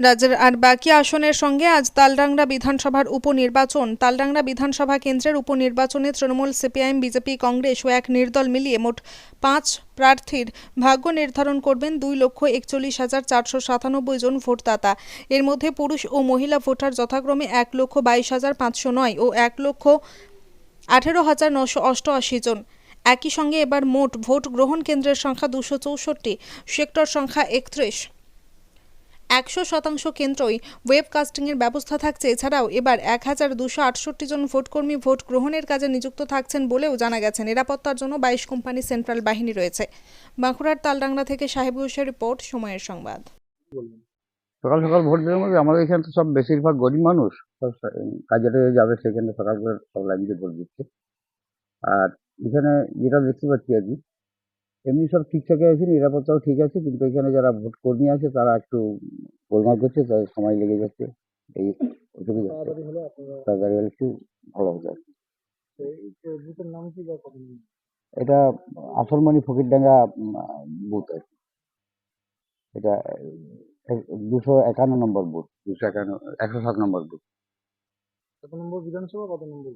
রাজ্যের আর বাকি আসনের সঙ্গে আজ তালডাংরা বিধানসভার উপনির্বাচন। তালডাংরা বিধানসভা কেন্দ্রের উপনির্বাচনে তৃণমূল, সিপিআইএম, বিজেপি, কংগ্রেস ও এক নির্দল মিলিয়ে মোট পাঁচ প্রার্থীর ভাগ্য নির্ধারণ করবেন দুই লক্ষ একচল্লিশ হাজার চারশো সাতানব্বই জন ভোটদাতা। এর মধ্যে পুরুষ ও মহিলা ভোটার যথাক্রমে এক লক্ষ বাইশ হাজার পাঁচশো নয় ও এক লক্ষ আঠেরো হাজার নশো অষ্টআশি জন। একই সঙ্গে এবার মোট ভোট গ্রহণ কেন্দ্রের সংখ্যা দুশো চৌষট্টি, সেক্টর সংখ্যা একত্রিশ। একশো শতাংশ কেন্দ্রই ওয়েবকাস্টিংয়ের ব্যবস্থা থাকছে। এছাড়াও এবার এক হাজার দুশো আটষট্টি জন ভোটকর্মী ভোট গ্রহণের কাজে নিযুক্ত থাকছেন বলেও জানা গেছে। নিরাপত্তার জন্য বাইশ কোম্পানি সেন্ট্রাল বাহিনী রয়েছে। বাঁকুড়ার তালডাংরা থেকে সাহেব ঘোষের রিপোর্ট, সময়ের সংবাদ। সকাল সকাল ভোট দেওয়ার মধ্যে আমাদের এখানে তো সব বেশিরভাগ গরিব মানুষ, সব কাজে যাবে, সেখানে সকাল করে সব লাইন দিয়ে ভোট দিচ্ছে। আর এখানে যেটা দেখতে পাচ্ছি আর কি, এমনি সব ঠিকঠাকই আছে, নিরাপত্তাও ঠিক আছে, কিন্তু এখানে যারা ভোট কর্মী আছে, তারা একটু গোলমাল করছে তাই সময় লেগে যাচ্ছে। এই যাচ্ছে তাড়াতাড়ি হলে একটু ভালো হতো? এটা আসলমণি ফকিরডাঙ্গা বুথ আর কি। এটা দুশো একান্ন নম্বর বুথ। দুশো একান্ন একশো সাত নম্বর বুথ। কত নম্বর বিধানসভা কত নম্বর?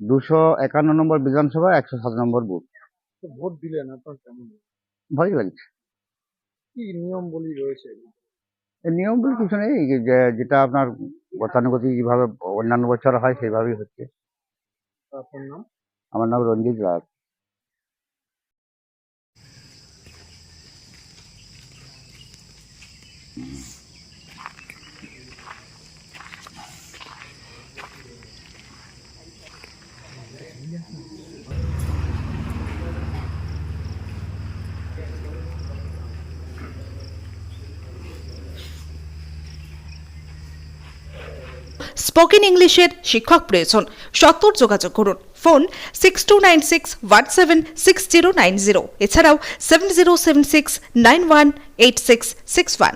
দুশো একান্ন নম্বর বিধানসভা একশো সাত নম্বর বুথ। ভোট দিলেন আপনার কেমন? ভালোই লাগছে। কি নিয়ম বলি রয়েছে? নিয়ম বলে কিছু নেই যেটা আপনার গতানুগতিক যেভাবে অন্যান্য বছর হয় সেইভাবেই হচ্ছে। আপনার নাম? আমার নাম রঞ্জিত রায়। স্পোকেন ইংলিশের শিক্ষক প্রয়োজন। সত্তর যোগাযোগ করুন। Phone six two nine six one seven six zero nine zero এছাড়াও seven zero seven six nine one eight six six one